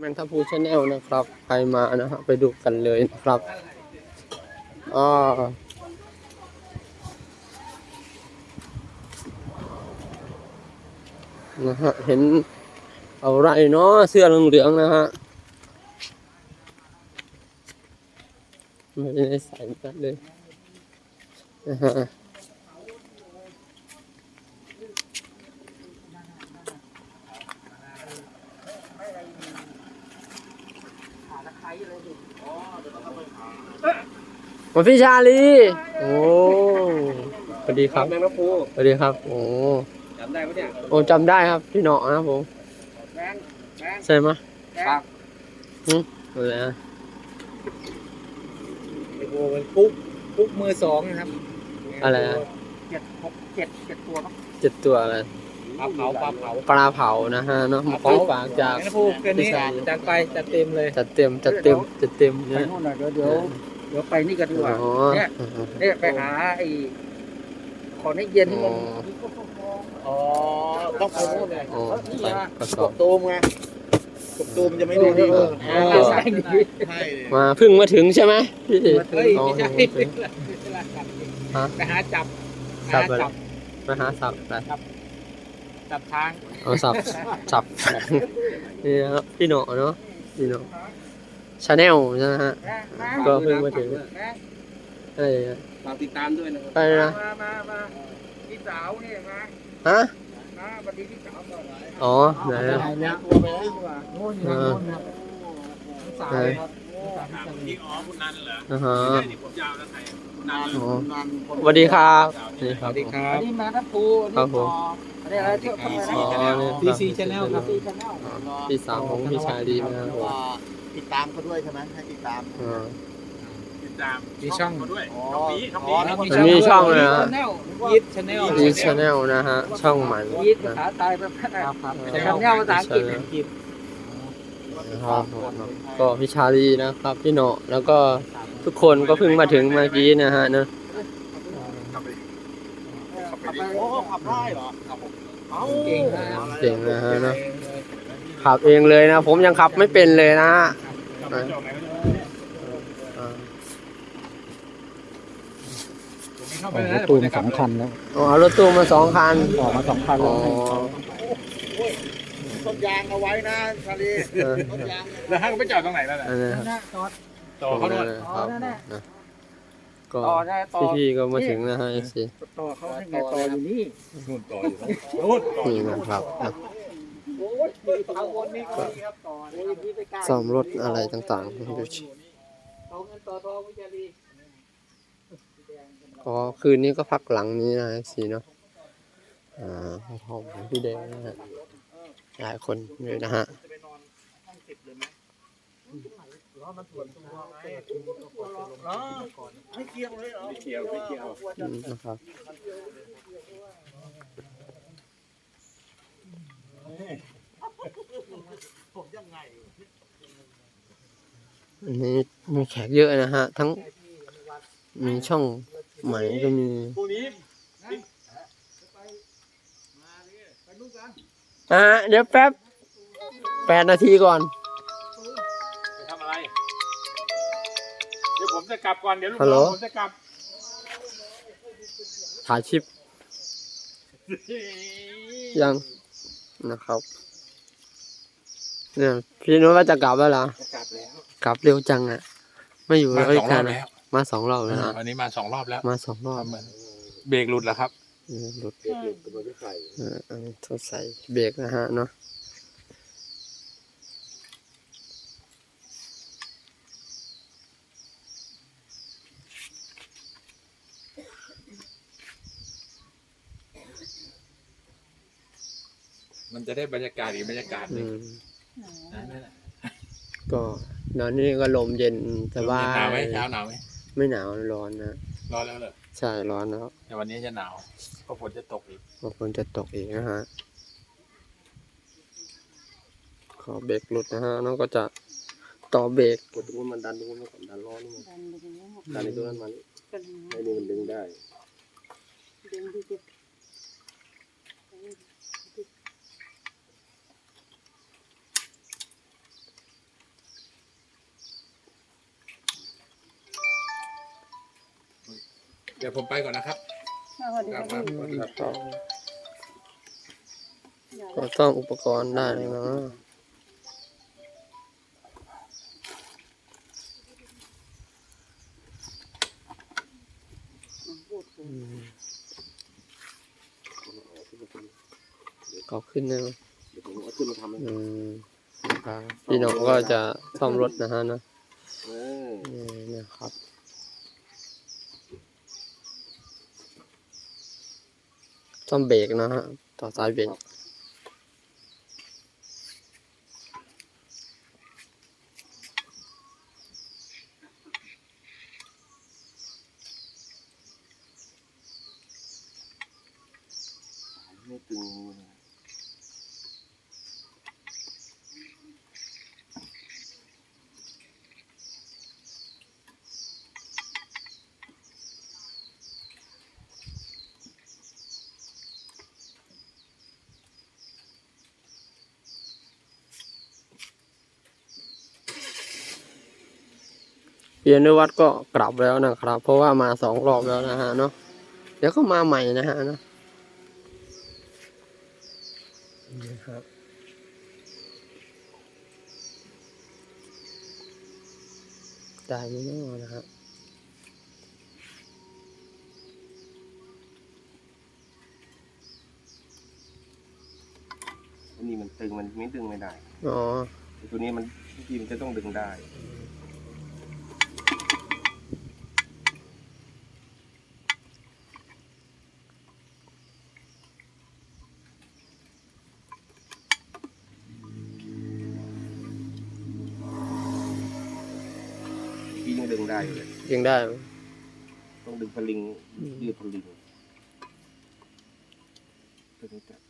แมงทัพูชาแนลนะครับ ใครมานะฮะไปดูกันเลยนะครับอ๋อนะฮะเห็นเอาไรเนาะเสื้อเหลืองๆนะฮะไม่ได้ใส่กันเลยนะฮะ มาพี่ชาลี โอ้สวัสดีครับแมงกะพรูสวัสดีครับ โอ้จำได้ปะเนี่ยโอ้จำได้ครับพี่เนาะนะครับผมแมงแมงใช่ไหมครับอะไรนะไอ้โบมันปุ๊กปุ๊กมือสองนะครับ อะไรนะเจ็ดหกเจ็ดเจ็ดตัวมั้งเจ็ดตัวอะไรปลาเผาปลาเผาปลาเผานะฮะเนาะของฝากจากแมงกะพรูเกินนี้พี่ชายจัดไปจัดเต็มเลยจัดเต็มจัดเต็มจัดเต็มไปเนี่ยนู่นหน่อยเดี๋ยว เดี๋ยวเดี๋ยวไปนี่กันดีกว่าอ๋อเนี่ยเนี่ยไปหาไอ้ขอให้เย็นที่มันอ๋อต้องไปนู่นเลยโอ้นี่ใส่ไงกระสกอบบตูมไงกบตูมจะไม่ได้ดีเอออ๋อหาสายดีใช่มาเพิ่งมาถึงใช่ไหมพี่มาถึงอ๋อไม่ใช่โอเคฮะไปหาจับจับหาอะไรจับมาหาสับอะไรจับช้างเอาสับสับนี่นะครับพี่เนาะเนาะพี่เนาะ ชาแนลใช่ไหมฮะ ก็เพิ่งมาถึงใช่ฮะฝากติดตามด้วยนะครับไปนะมามามาพี่สาวเนี่ยมาฮะมาวันนี้พี่สาวก่อนอ๋อไหนอะเนี่ยตัวไปแล้วโน่นอยู่โน่นครับสาวครับ พี่อ๋อคุณนันเหรออ่าฮะใช่นี่ผมยาวแล้วใครคุณนันอ๋อสวัสดีครับ สวัสดีคสรับวัสดีครับ อันนี้มาทัพพูอันครันี้บผมต่ออันนี้อะไรเที่ยวทำไมอ๋อนะนี่ดีครับซีชาแนลครับดีชาแนลพี่สาวของพี่ชายดีนะครับผมติดตามเขาด้วยใช่ไหมให้ติดตามอ่า ติดตามมีช่องเขาด้วยอ๋อช่องนี้ช่องนี้มันมีช่องเลยนะ ยีดชาแนลอีชาแนลนะฮะ ช่องใหม่ยีดภาษาไทยภาษาแต่ชาแนลภาษาอังกฤษ อังกฤษ นะครับผมก็พี่ชาลีนะครับพี่เนาะแล้วก็ทุกคนก็เพิ่งมาถึงเมื่อกี้นะฮะเนอะโอ้ขับได้เหรอเอาเก่งนะเก่งนะฮะเนอะขับเองเลยนะ ผมยังขับไม่เป็นเลยนะฮะอ่ารถตู้มาสองคันแล้วอ๋อเอารถตู้มาสองคันออกมาสองคันอ๋แล้อว ต้นยางเอาไว้นะชาลีเออต้นยางแล้วให้เขาไปจอดตรงไหนแล้วน่ะอันนี้ครับนะจอดต่อเขาด้วยครับนะก็ต่อได้ต่อพี่ๆก็มาถึงนะฮะเอฟซีต่อเขาให้ไงต่ออยู่นี่นู่นต่ออยู่นู่นต่อนี่นะครับนะโอ้ยทางวนนี่ก็มีครับต่อโอ้ยพี่ไปกล้าซ่อมรถอะไรต่างๆดูสิต่อเงินต่อทองวิจารีก็คืนนี้ก็พักหลังนี้นะเอฟซีเนาะอ่าพ่อของพี่แดงนะฮะ หลายคนเลยนะฮะไม่เกี่ยวเลยเหรอเกี่ยวไม่เกี่ยวอืมนะครับอันนี้มีแขกเยอะนะฮะ ทั้งมีช่องใหม่ก็มีพรุ่งนี้ อะเดี๋ยวแป๊บแปดนาทีก่อน ไปทำอะไร เดี๋ยวผมจะกลับก่อน เดี๋ยวลูกฮัลโหล น้องผมจะกลับถ่ายคลิปยังนะครับเนี่ยพี่นุ้ยว่าจะกลับแล้วเหรอจะกลับแล้วกลับเร็วจังอะ ไม่อยู่มาแล้วสอีอกงรนาอนบนะแล้วมาสองรอบแล้วนะวันนี้มาสองรอบแล้วมาสองรอบ เหมือนเบรกหลุดแล้วครับ เออหลุดเอออันนี้ทดใส่เบรกนะฮะเนาะมันจะได้บรรยากาศอีกบรรยากาศหอืนึ่งมนั่นแหละก็ตอนนี้ก็ลมเย็นสบาหนาวไหมยเช้าหนาวไหมไม่หนาวร้อนนะ ร้อนแล้วเหรอ ใช่ร้อนแล้วแต่วันนี้จะหนาวเพราะฝนจะตกอีกบางคนจะตกอีกนะฮะขอเบรกหลุดนะฮะน้องก็จะต่อเบรกกดตรงนู้นมันดันตรงนู้นมาก่อนดันล้อนี่มันดันในตรงนั้นมันไอ้นี่มันดึงได้น ดี๋ยวผมไปก่อนนะครับสวัสดีคครัรับบสวัสดีครับก็ก็ต้องอุปกรณ์ได้เลยนะอืมก็ขึ้นนะเดี๋ยวผมเอาขึ้นมาทำเลยอืมครับพี่น้องก็จะซ่อมรถนะฮะนะ เออ นี่นะครับ ซ่อมเบรกนะฮะต่อสายเบรก เปียนวัดก็กลับแล้วนะครับ เพราะว่ามาสองรอบแล้วนะฮะเนาะเดี๋ยวก็มาใหม่นะฮะเนาะนี่ครับได้ไม่แน่นะฮะอันนี้มันตึงมันไม่ดึงไม่ได้ อ๋อไอ้ตัวนี้มันบางทีมันจะต้องดึงได้ ได้อยู่เลยยังได้ไหมต้องดึงพลิงอืมยืดพลิงดึงจับ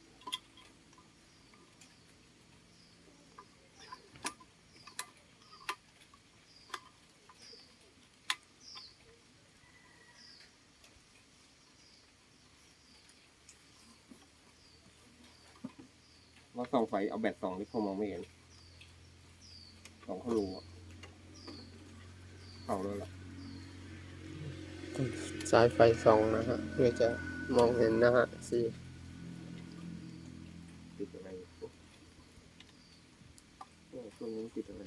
ว่าส่องไฟเอาแบตส่องที่เขามองไม่เห็นสองเขารู้อะ เขาแล้วล่ะสายไฟส่องนะฮะ เพื่อจะมองเห็นนะฮะสีติดอะไรปุ๊บเออตัวนี้ติดอะไร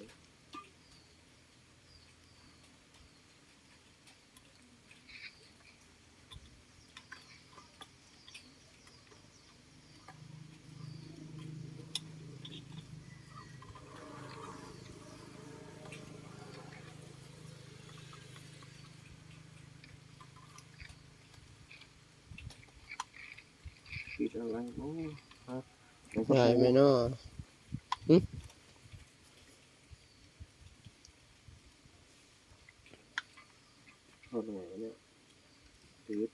ติดอะไรโอ้ครับมันก็ใหญ่ไหมเนาะเข้าตรงไหนเนี่ยติด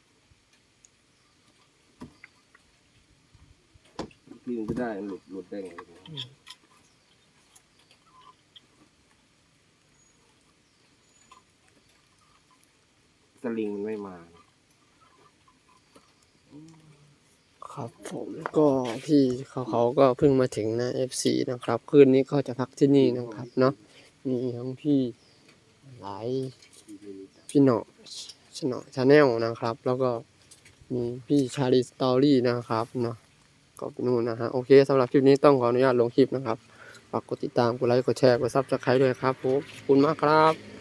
พี่มันจะได้หลุดหลุดได้ไงเนี่ยสลิงมันไม่มา ครับผมก็พี่เขาเขาก็เพิ่งมาถึงนะ FC นะครับ คืนนี้ก็จะพักที่นี่นะครับเนาะมีทั้งพี่หลายพี่หนอชนอชาแนลนะครับ แล้วก็มีพี่ชาลีสตอรี่นะครับเนาะก็ไปนู่นนะฮะโอเคสำหรับคลิปนี้ต้องขออนุญาตลงคลิปนะครับฝากกดติดตามกดไลค์กดแชร์กดซับสไครต์ด้วยครับผมขอบคุณมากครับ